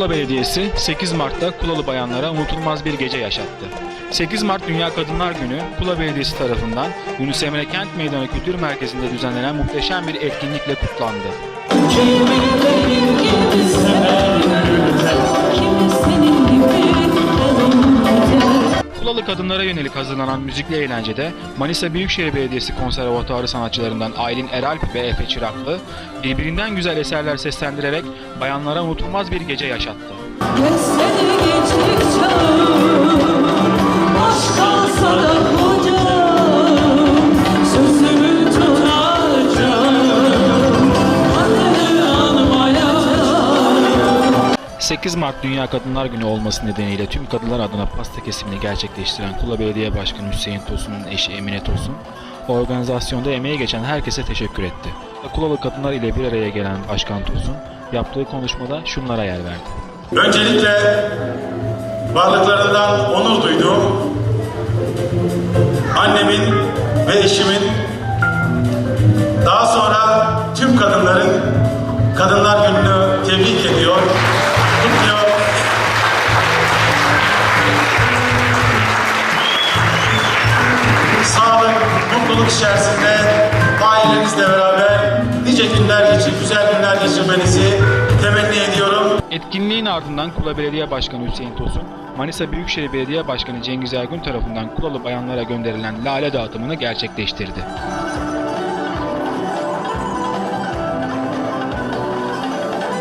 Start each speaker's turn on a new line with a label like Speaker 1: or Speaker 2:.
Speaker 1: Kula Belediyesi 8 Mart'ta Kulalı bayanlara unutulmaz bir gece yaşattı. 8 Mart Dünya Kadınlar Günü Kula Belediyesi tarafından Yunus Emre Kent Meydanı Kültür Merkezi'nde düzenlenen muhteşem bir etkinlikle kutlandı. Kulalı kadınlara yönelik hazırlanan müzikli eğlencede Manisa Büyükşehir Belediyesi Konservatuarı sanatçılarından Aylin Eralp ve Efe Çıraklı birbirinden güzel eserler seslendirerek bayanlara unutulmaz bir gece yaşattı.
Speaker 2: Geçsene geçtik
Speaker 1: 8 Mart Dünya Kadınlar Günü olması nedeniyle tüm kadınlar adına pasta kesimini gerçekleştiren Kula Belediye Başkanı Hüseyin Tosun'un eşi Emine Tosun, organizasyonda emeği geçen herkese teşekkür etti. Kulalı kadınlar ile bir araya gelen Başkan Tosun, yaptığı konuşmada şunlara yer verdi.
Speaker 3: Öncelikle varlıklarından onur duyduğum annemin ve eşimin daha sonra tüm kadınların Kadınlar Günü'nü tebrik ediyor, mutluluk içerisinde ailenizle beraber nice günler geçir, güzel günler geçirmenizi temenni ediyorum.
Speaker 1: Etkinliğin ardından Kula Belediye Başkanı Hüseyin Tosun, Manisa Büyükşehir Belediye Başkanı Cengiz Ergün tarafından Kulalı bayanlara gönderilen lale dağıtımını gerçekleştirdi.